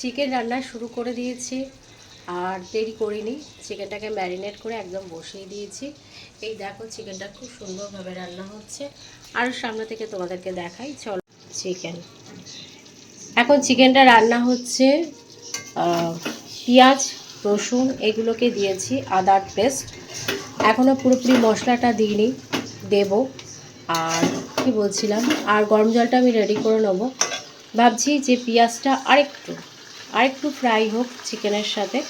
Chicken রান্না শুরু করে দিয়েছি। আর দেরি করিনি চিকেনটাকে ম্যারিনেট করে একদম বসিয়ে দিয়েছি। এই দেখো চিকেনটা খুব সুন্দরভাবে রান্না হচ্ছে। আর সামনে থেকে তোমাদেরকে দেখাই, চলো চিকেন এখন চিকেনটা রান্না হচ্ছে পেঁয়াজ, রসুন, এগুলোকে দিয়েছি আদার পেস্ট এখনও পুরোপুরি মশলাটা দিইনি, দেব। আর কি বলছিলাম, আর গরম জলটা আমি রেডি করে নেব। ভাবছি যে পেঁয়াজটা আরেকটু আরেকটু ফ্রাই হোক চিকেনের সাথে,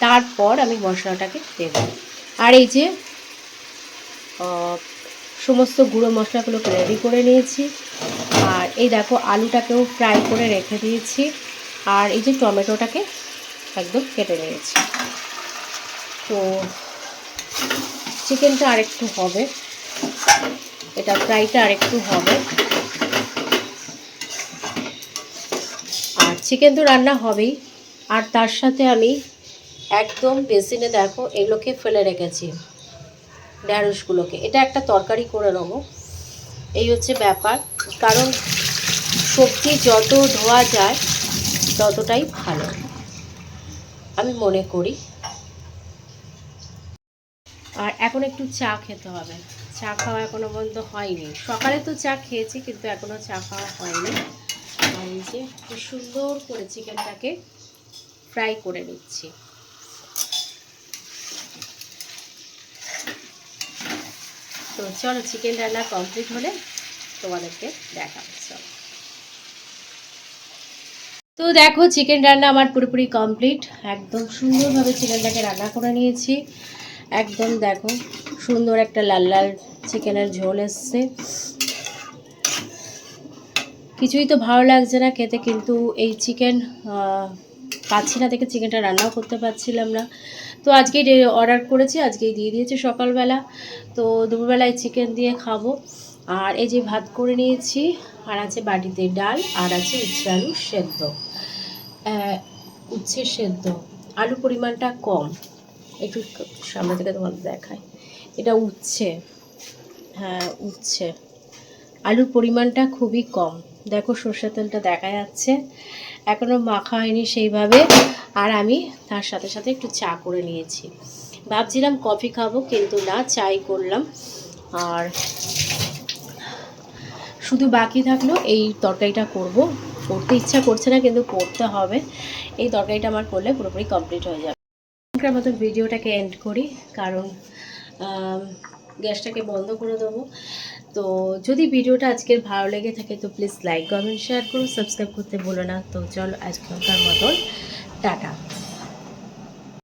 তারপর আমি মশলাটাকে দেব। আর এই যে সমস্ত গুঁড়ো মশলাগুলোকে রেডি করে নিয়েছি। আর এই দেখো, আলুটাকেও ফ্রাই করে রেখে দিয়েছি। আর এই যে টমেটোটাকে একদম কেটে নিয়েছি। তো চিকেনটা আরেকটু হবে। এটা ফ্রাইটা আরেকটু হবে। চিকেন তো রান্না হবেই। আর তার সাথে আমি একদম বেসিনে দেখো এগুলোকে ফেলে রেখেছি ঢ্যাঁড়সগুলোকে এটা একটা তরকারি করে নেব। এই হচ্ছে ব্যাপার। কারণ সবজি যত ধোয়া যায়, ততটাই ভালো। আমি মনে করি। আর এখন একটু চা খেতে হবে। চা খাওয়া এখনও পর্যন্ত হয়নি। সকালে তো চা খেয়েছি, কিন্তু এখনও চা খাওয়া হয়নি। আর এই যে সুন্দর করে চিকেনটাকে ফ্রাই করে নিচ্ছি। তো চলো চিকেন রান্না কমপ্লিট হলে তোমাদেরকে দেখাবো, চলো। তো দেখো, চিকেন রান্না আমার পুরোপুরি কমপ্লিট। একদম সুন্দরভাবে চিকেনটাকে রান্না করে নিয়েছি। একদম দেখো, সুন্দর একটা লাল লাল চিকেনের ঝোল এসছে। কিছুই তো ভালো লাগছে না খেতে, কিন্তু এই চিকেন পাচ্ছি না দেখে চিকেনটা রান্নাও করতে পারছিলাম না। তো আজকেই অর্ডার করেছি, আজকেই দিয়ে দিয়েছি সকালবেলা। তো দুপুরবেলায় চিকেন দিয়ে খাব। আর এই যে ভাত করে নিয়েছি, আর আছে বাটিতে ডাল, আর আছে উচ্ছে আলু সেদ্ধ। উচ্ছে সেদ্ধ। আলু পরিমাণটা কম। একটু সামনে থেকে তোমাদের দেখায় এটা উচ্ছে। হ্যাঁ উচ্ছে। আলুর পরিমাণটা খুবই কম। দেখো সর্ষের তেলটা দেখা যাচ্ছে। এখনও মাখা হয়নি সেইভাবে। আর আমি তার সাথে সাথে একটু চা করে নিয়েছি। ভাবছিলাম কফি খাব, কিন্তু না, চাই করলাম। আর শুধু বাকি থাকল এই তরকারিটা করব। করতে ইচ্ছা করছে না, কিন্তু করতে হবে। এই তরকারিটা আমার করলে পুরোপুরি কমপ্লিট হয়ে যাবে। মতো ভিডিওটাকে এন্ড করি, কারণ গ্যাসটাকে বন্ধ করে দেবো। তো যদি ভিডিওটা আজকের ভালো লেগে থাকে, তো প্লিজ লাইক কমেন্ট শেয়ার করুন সাবস্ক্রাইব করতে ভুলো না। তো চলো আজকালকার মতন, টাটা।